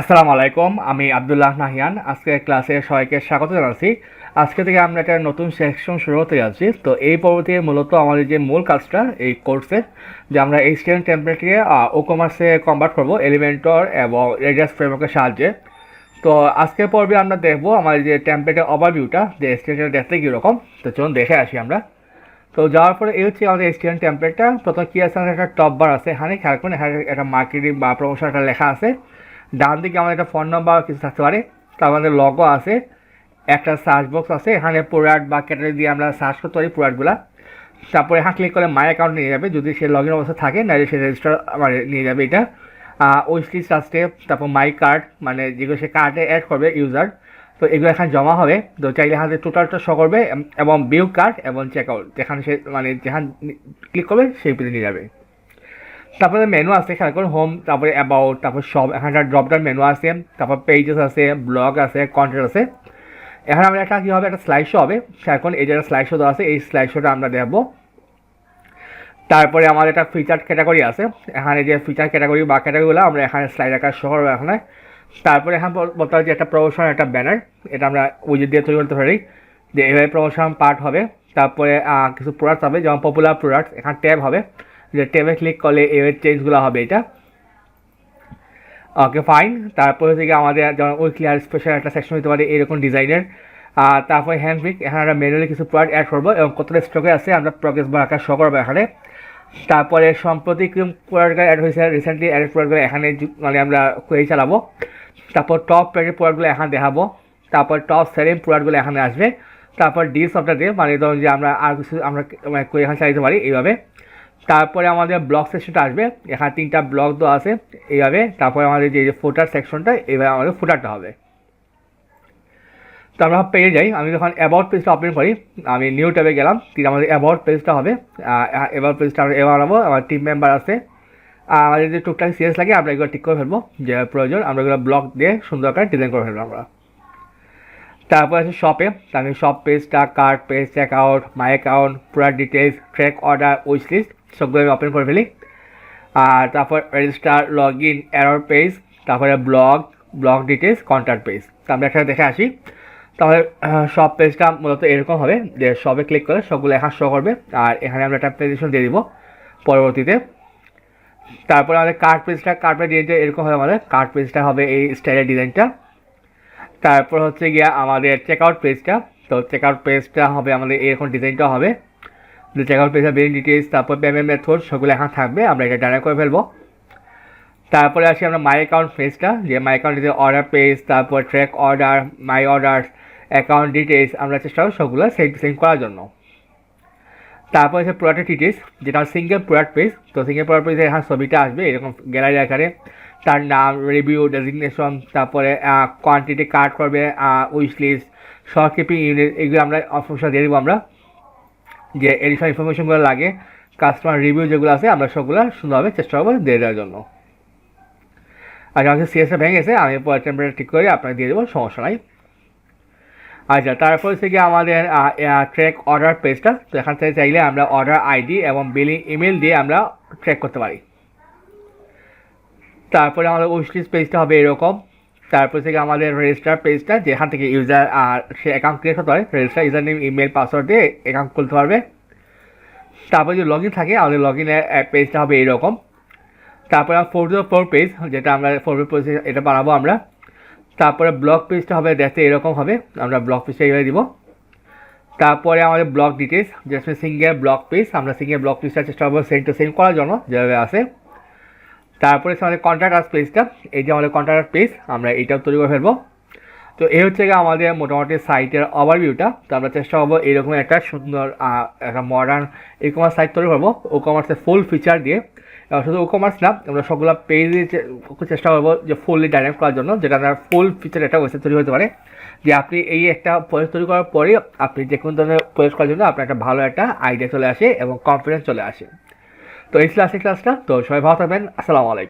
আসসালামু আলাইকুম, আমি আবদুল্লাহ নাহিয়ান। আজকে ক্লাসে সবাইকে স্বাগত জানাচ্ছি। আজকে থেকে আমরা একটা নতুন সেকশন শুরু হতে যাচ্ছি। তো এই পর্বতে মূলত আমাদের যে মূল কাজটা, এই কোর্সে, যে আমরা এই এইচটিএম টেমপ্লেটকে ও কমার্সে কনভার্ট করব এলিমেন্টর এবং রেডিয়াস ফ্রেমওয়ার্কের সাহায্যে। তো আজকের পর্বে আমরা দেখব আমাদের যে টেমপ্লেটের ওভারভিউটা যে এসটিএমটা দেখতে কীরকম। তো চলুন দেখে আসি আমরা। তো যাওয়ার পরে এই হচ্ছে আমাদের এসটিএম টেমপ্লেটটা প্রথম কী আছে? একটা টপ বার আছে। এখানে খেয়াল করুন এখানে একটা মার্কেটিং বা প্রমোশন একটা লেখা আছে। ডান দিকে আমাদের একটা ফোন নাম্বার কিছু থাকতে পারে। তার আমাদের লগো আছে, একটা সার্চ বক্স আছে, এখানে প্রোডাক্ট বা ক্যাটাগরি দিয়ে আমরা সার্চ করতে পারি প্রোডাক্টগুলো তারপরে এখানে ক্লিক করলে মাই অ্যাকাউন্ট নিয়ে যাবে। যদি সে লগ ইন অবস্থা থাকে নাহলে সে রেজিস্টার মানে নিয়ে যাবে এটা। ওয়েস্ট লিস্ট আসছে তারপর মাই কার্ড মানে যেগুলো সে কার্ডে অ্যাড করবে ইউজার তো এগুলো এখানে জমা হবে। তো চাইলে এখানে টোটালটা শো করবে, এবং বিউ কার্ড এবং চেক আউট যেখানে সে মানে যেখানে ক্লিক করবে, সেই পেজে নিয়ে যাবে। তারপরে মেনু আছে খেয়াল করুন হোম তারপরে অ্যাবাউট তারপর সব এখানে ড্রপডাউন মেনু আছে, তারপর পেজেস আছে ব্লগ আছে কন্টেন্ট আছে। এখানে আমরা একটা কী হবে? একটা স্লাইড শো হবে করুন এই যে একটা স্লাইড শো দেওয়া আছে, এই স্লাইড শোটা আমরা দেখব। তারপরে আমাদের একটা ফিচার ক্যাটাগরি আছে। এখানে যে ফিচার ক্যাটাগরি বা ক্যাটাগরিগুলো আমরা এখানে স্লাইড আকার শো করব এখানে। তারপরে এখানে বল- বলতে হবে যে একটা প্রমোশন একটা ব্যানার এটা আমরা উইজেট দিয়ে তৈরি করতে পারি। যে এভাবে প্রমোশন পার্ট হবে। তারপরে কিছু প্রোডাক্ট হবে, যেমন পপুলার প্রোডাক্ট এখানে ট্যাব হবে। যে ট্যাবে ক্লিক করলে এই চেঞ্জগুলো হবে এটা। ওকে ফাইন তারপরে থেকে আমাদের যেমন উইকলি আর স্পেশাল একটা সেকশন হতে পারে এরকম ডিজাইনের আর তারপরে হ্যান্ডপিক এখানে আমরা ম্যানুয়ালি কিছু প্রোডাক্ট অ্যাড করব এবং কতটা স্টকে আছে আমরা প্রগ্রেস বার আকার শো করব এখানে। তারপরে সম্প্রতি কোন প্রোডাক্টগুলো অ্যাড হয়েছে? রিসেন্টলি অ্যাড প্রোডাক্টগুলো এখানে মানে আমরা কোয়েরি চালাবো। তারপর টপ প্রাইজের প্রোডাক্টগুলো এখানে দেখাবো। তারপর টপ সেলিং প্রোডাক্টগুলো এখানে আসবে। তারপর ডিল সফটওয়্যার দিয়ে মানে ধরুন যে আমরা আর কিছু আমরা মানে কোয়েরি এখানে চালাতে পারি এইভাবে। তারপরে আমাদের ব্লক সেকশনটা আসবে। এখানে তিনটা ব্লক দেওয়া আছে এইভাবে। তারপরে আমাদের যে ফোটার সেকশনটা এইভাবে আমাদের ফোটারটা হবে। তো আমরা পেয়ে যাই। আমি যখন অ্যাবাউট পেজটা ওপেন করি, আমি নিউ ট্যাবে গেলাম তিন আমাদের অ্যাবাউট পেজটা হবে। অ্যাবাউট পেজটা আমরা এবার আমার টিম মেম্বার আছে। আমাদের যে টুকটাক সিরিয়াস লাগে, আমরা এগুলো ঠিক করে ফেলব, যে প্রয়োজন, আমরা এগুলো ব্লক দিয়ে সুন্দর করে ডিজাইন করে ফেলব আমরা। তারপর আছে শপে আমি শপ পেজটা cart page out my account product details track order wish list সবগুলো আমি ওপেন করে ফেলি। আর তারপর register log in error page তারপরে blog blog details contact page তো আমরা এখানে দেখে আসি। তাহলে সব পেজটা মূলত এরকম হবে যে সবে ক্লিক করে সবগুলো এখানে শো করবে। আর এখানে আমরা একটা প্রেজেন্টেশন দিয়ে দিব পরবর্তীতে। তারপরে আমাদের কার্ড পেজটা কার্ড পেজ ডিজাইনটা এরকম হবে আমাদের। কার্ড পেজটা হবে এই স্টাইলের ডিজাইনটা তারপর হচ্ছে গিয়া আমাদের চেক আউট পেজটা তো চেক আউট পেজটা হবে আমাদের এরকম ডিজাইনটা হবে। চেক আউট পেজের বিলিং ডিটেলস তারপর পেমেন্ট মেথড সেগুলো এখন থাকবে। আমরা এটা ডানে করে ফেলব। তারপরে আসি আমরা মাই অ্যাকাউন্ট পেজটা যে মাই অ্যাকাউন্ট অর্ডার পেজ তারপর track order my order account details আমরা চেষ্টা করব সবগুলো সেম সেম করার জন্য। তারপর আছে প্রোডাক্টের ডিটেলস যেটা সিঙ্গেল প্রোডাক্ট পেজ তো সিঙ্গেল প্রোডাক্ট পেজে এখানে ছবিটা আসবে, এরকম গ্যালারি আকারে। তার নাম রিভিউ ডেজিগনেশন তারপরে কোয়ান্টিটি কার্ড করবে wish list short keeping unit এগুলো আমরা অপশন দিয়ে দেবো আমরা। যে এডিশনাল ইনফরমেশনগুলো লাগে কাস্টমার রিভিউ যেগুলো আছে, আমরা সবগুলো সুন্দরভাবে চেষ্টা করব দিয়ে দেওয়ার জন্য। আর আমাকে সিএসএ ভেঙে গেছে, আমি পরে টেম্পারেচার ঠিক করে আপনাকে দিয়ে দেবো, সমস্যা নাই। আচ্ছা তারপর গিয়ে আমাদের ট্র্যাক অর্ডার পেজটা তো এখান থেকে চাইলে আমরা অর্ডার আইডি এবং বিলিং ইমেল দিয়ে আমরা ট্র্যাক করতে পারি। তারপরে আমাদের উইশলিস্ট পেজটা হবে এরকম। তারপর থেকে আমাদের রেজিস্টার পেজটা যেখান থেকে ইউজার আর সে অ্যাকাউন্ট ক্রিয়েট হতে পারে register user name email password দিয়ে অ্যাকাউন্ট খুলতে পারবে। তারপর যদি লগ ইন থাকে, আমাদের লগ ইনের পেজটা হবে এইরকম তারপরে ফোর জিরো ফোর পেজ যেটা আমরা ফোর পেজ এটা বানাবো আমরা। তারপরে ব্লগ পেজটা হবে, দেখতে এরকম হবে। আমরা ব্লগ পেজটা এইভাবে দিব। তারপরে আমাদের ব্লগ ডিটেলস যেটা সিঙ্গেল ব্লগ পেজ আমরা সিঙ্গেল ব্লগ পেজটা চেষ্টা করব সেন্ড টু সেন্ড করার জন্য, যেভাবে আছে। তারপরে আমাদের কন্ট্রাক্ট আস পেজটা এই যে আমাদের কন্ট্রাক্ট পেজ আমরা এইটাও তৈরি করে ফেলব। তো এই হচ্ছে গিয়ে আমাদের মোটামুটি সাইটের ওভারভিউটা তো আমরা চেষ্টা করব এরকম একটা সুন্দর একটা মডার্ন ই কমার্স সাইট তৈরি করব। ও কমার্সের ফুল ফিচার দিয়ে। শুধু ও কমার্স না, আমরা সবগুলো পেজে চেষ্টা করব যে ফুললি ডাইনামিক করার জন্য, যেটা আপনার ফুল ফিচার একটা ওয়েবসাইট তৈরি হতে পারে। যে আপনি এই একটা প্রজেক্ট তৈরি করার পরে, আপনি যে কোনো ধরনের প্রজেক্ট করার জন্য আপনার একটা ভালো একটা আইডিয়া চলে আসে এবং কনফিডেন্স চলে আসে। তো এই ছিল আজকের ক্লাসটা তো সবাই ভালো থাকবেন আসসালামু আলাইকুম।